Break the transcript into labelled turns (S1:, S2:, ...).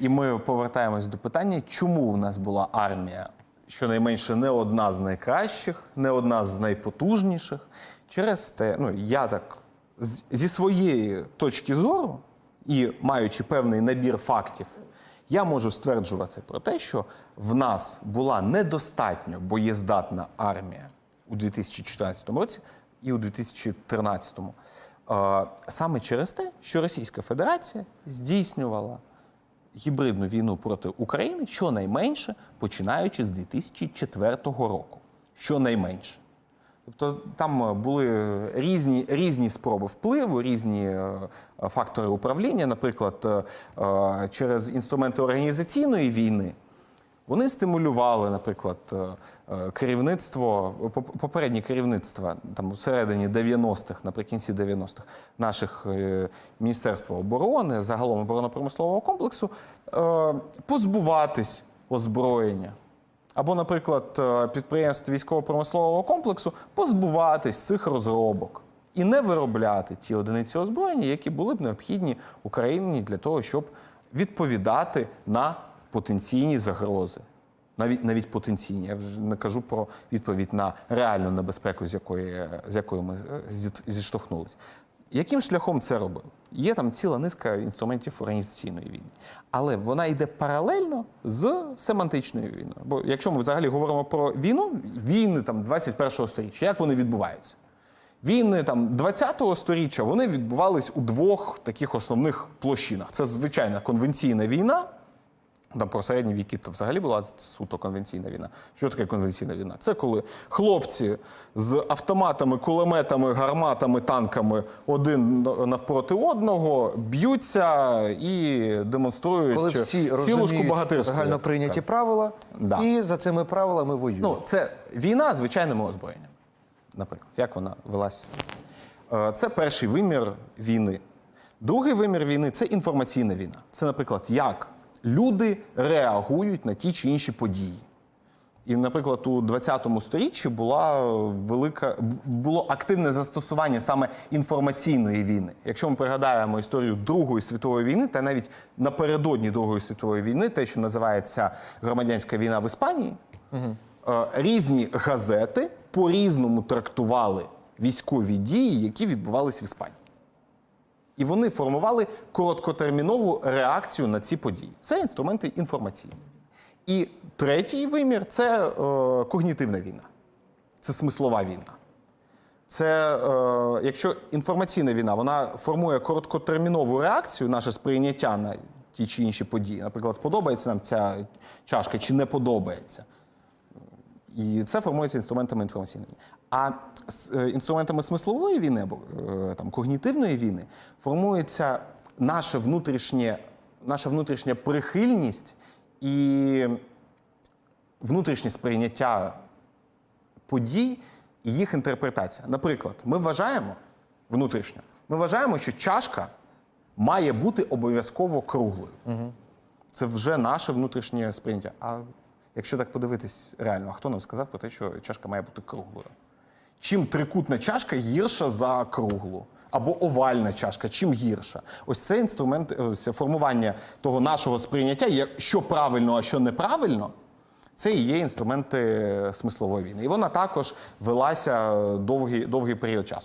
S1: І ми повертаємось до питання, чому в нас була армія, щонайменше не одна з найкращих, не одна з найпотужніших. Через те, ну я так зі своєї точки зору і маючи певний набір фактів, я можу стверджувати про те, що в нас була недостатньо боєздатна армія у 2014 році і у 2013. Е, Саме через те, що Російська Федерація здійснювала гібридну війну проти України щонайменше починаючи з 2004 року. Щонайменше. Тобто там е, були різні, різні спроби впливу, різні е, е, фактори управління, наприклад, через інструменти організаційної війни. Вони стимулювали, наприклад, е, е, керівництво, поп- попереднє керівництво там у середині 90-х, наприкінці 90-х, наших е, Міністерства оборони, загалом оборонно-промислового комплексу, позбуватись озброєння. Або, наприклад, підприємств військово-промислового комплексу позбуватись цих розробок і не виробляти ті одиниці озброєння, які були б необхідні Україні для того, щоб відповідати на потенційні загрози. Навіть навіть потенційні. Я вже не кажу про відповідь на реальну небезпеку, з якої, з якою ми е, зіштовхнулися. Яким шляхом це робили? Є там ціла низка інструментів організаційної війни, але вона йде паралельно з семантичною війною. Бо якщо ми взагалі говоримо про війну, війни там 21-го сторіччя, як вони відбуваються? Війни там 20-го сторіччя вони відбувались у двох таких основних площинах. Це звичайна конвенційна війна. Там про середні віки то взагалі була суто конвенційна війна. Що таке конвенційна війна? Це коли хлопці з автоматами, кулеметами, гарматами, танками один навпроти одного б'ються і демонструють
S2: Коли всі
S1: силушку
S2: розуміють
S1: богатирську.
S2: загально прийняті правила,
S1: Да.
S2: і за цими правилами воюють.
S1: Ну, це війна звичайним озброєнням, наприклад, як вона велася. Е, Це перший вимір війни. Другий вимір війни це інформаційна війна. Це, наприклад, як люди реагують на ті чи інші події. І, наприклад, у 20-му сторіччі була велика було активне застосування саме інформаційної війни. Якщо ми пригадаємо історію Другої світової війни, та навіть напередодні Другої світової війни, те, що називається громадянська війна в Іспанії, е, різні газети по-різному трактували військові дії, які відбувалися в Іспанії. І вони формували короткотермінову реакцію на ці події. Це інструменти інформаційні. І третій вимір це е, когнітивна війна, це смислова війна. Це е, якщо інформаційна війна вона формує короткотермінову реакцію, наше сприйняття на ті чи інші події. Наприклад, подобається нам ця чашка чи не подобається. І це формується інструментами інформаційної. А з е, інструментами смислової війни або е, там, когнітивної війни формується наше внутрішнє, наша внутрішня прихильність і внутрішнє сприйняття подій і їх інтерпретація. Наприклад, ми вважаємо внутрішньо, ми вважаємо, що чашка має бути обов'язково круглою. Це вже наше внутрішнє сприйняття. А якщо так подивитись реально, а хто нам сказав про те, що чашка має бути круглою? Чим трикутна чашка гірша за круглу? Або овальна чашка, чим гірша? Ось це інструмент ось формування того нашого сприйняття, як- що правильно, а що неправильно. Це і є інструменти смислової війни. І вона також велася довгий, довгий період часу.